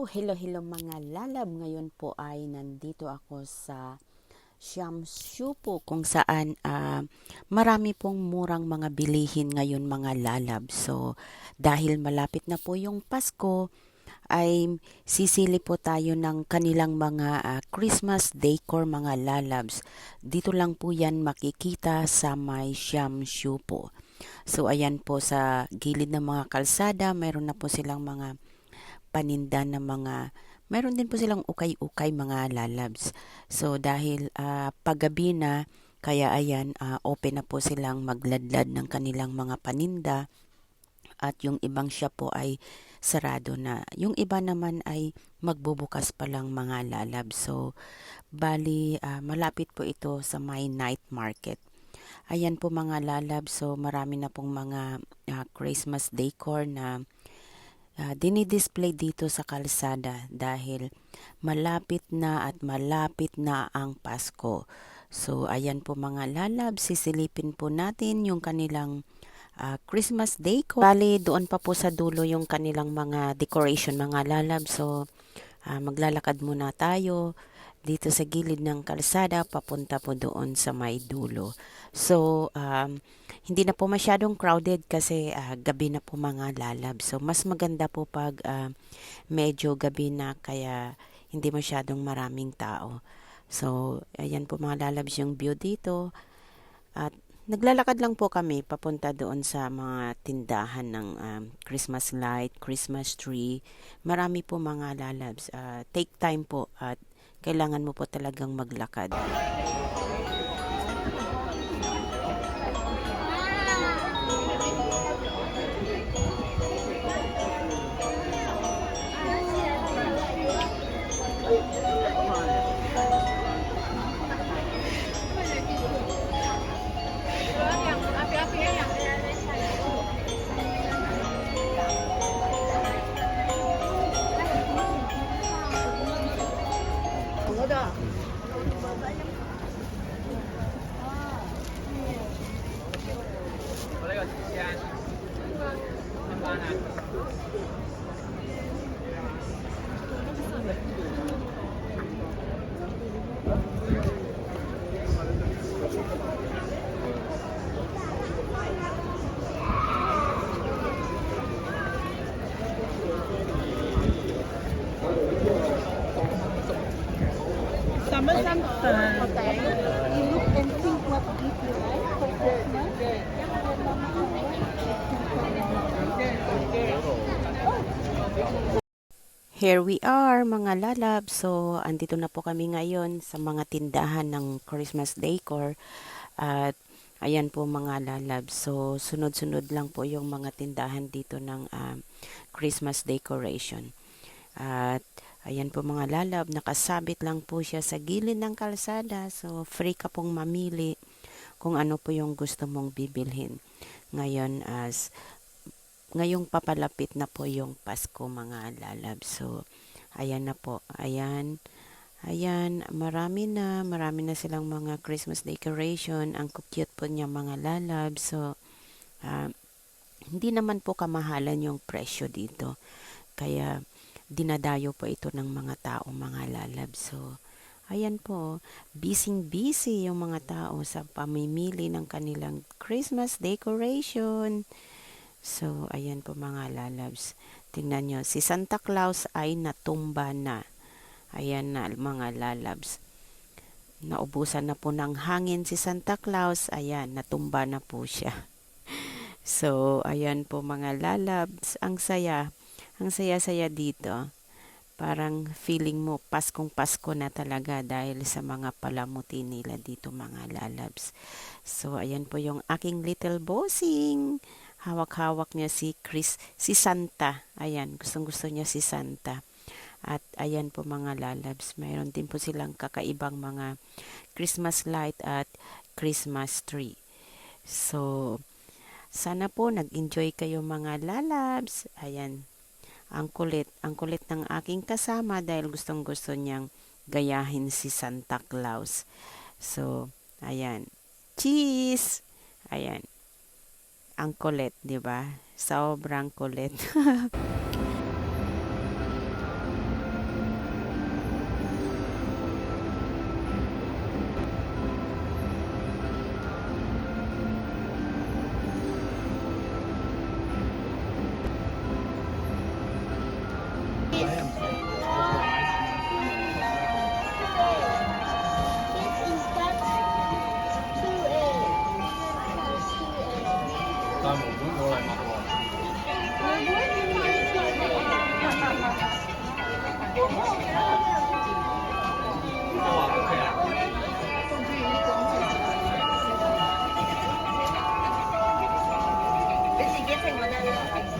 Hello, hello, mga lalab. Ngayon po ay nandito ako sa Shamshu po kung saan ah, marami pong murang mga bilihin ngayon mga lalab. So dahil malapit na po yung Pasko ay sisili po tayo ng kanilang mga ah, Christmas decor mga lalabs. Dito lang po yan makikita sa may Shamshu po. So ayan po sa gilid ng mga kalsada, mayroon na po silang mga paninda ng mga meron din po silang ukay-ukay mga lalabs. So dahil ah, paggabi na kaya ayan ah, open na po silang magladlad ng kanilang mga paninda at yung ibang shop po ay sarado na. Yung iba naman ay magbubukas pa lang mga lalabs. So bali ah, malapit po ito sa my night market. Ayan po mga lalabs. So marami na pong mga ah, Christmas decor na uh, dinidisplay dito sa kalsada dahil malapit na at malapit na ang Pasko. So ayan po mga lalab, sisilipin po natin yung kanilang uh, Christmas decor. Bali doon pa po sa dulo yung kanilang mga decoration mga lalab. So uh, maglalakad muna tayo dito sa gilid ng kalsada papunta po doon sa may dulo. So, um, hindi na po masyadong crowded kasi uh, gabi na po mga lalab. So, mas maganda po pag uh, medyo gabi na kaya hindi masyadong maraming tao. So, ayan po mga lalabs yung view dito. At naglalakad lang po kami papunta doon sa mga tindahan ng um, Christmas light, Christmas tree. Marami po mga lalabs. Uh, take time po at kailangan mo po talagang maglakad. Here we are mga lalab. So, andito na po kami ngayon sa mga tindahan ng Christmas decor. At ayan po mga lalab. So, sunod-sunod lang po yung mga tindahan dito ng um, Christmas decoration. At ayan po mga lalab, nakasabit lang po siya sa gilid ng kalsada. So, free ka pong mamili kung ano po yung gusto mong bibilhin. Ngayon as ngayong papalapit na po yung Pasko mga lalab. So, ayan na po. Ayan. Ayan, marami na, marami na silang mga Christmas decoration. Ang cute po niya mga lalab. So, ah, hindi naman po kamahalan yung presyo dito. Kaya, dinadayo po ito ng mga tao mga lalab. So, ayan po, busy-busy yung mga tao sa pamimili ng kanilang Christmas decoration. So, ayan po mga lalabs. Tingnan nyo, si Santa Claus ay natumba na. Ayan na mga lalabs. Naubusan na po ng hangin si Santa Claus. Ayan, natumba na po siya. So, ayan po mga lalabs. Ang saya. Ang saya-saya dito. Parang feeling mo Paskong Pasko na talaga dahil sa mga palamuti nila dito mga lalabs. So, ayan po yung aking little bossing hawak-hawak niya si Chris, si Santa. Ayan, gustong-gusto niya si Santa. At ayan po mga lalabs, mayroon din po silang kakaibang mga Christmas light at Christmas tree. So, sana po nag-enjoy kayo mga lalabs. Ayan, ang kulit, ang kulit ng aking kasama dahil gustong-gusto niyang gayahin si Santa Claus. So, ayan. Cheese! Ayan ang kulit, 'di ba? Sobrang kulit. はい、間に。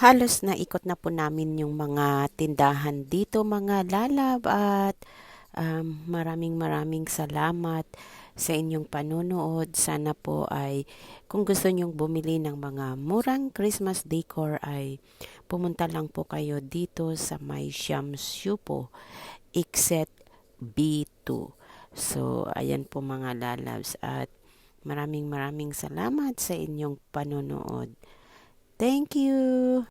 Halos naikot na po namin yung mga tindahan dito mga lalab at um, maraming maraming salamat sa inyong panonood. Sana po ay kung gusto nyong bumili ng mga murang Christmas decor ay pumunta lang po kayo dito sa May Siam Supo, Exit B2. So, ayan po mga lalabs at maraming maraming salamat sa inyong panonood. Thank you!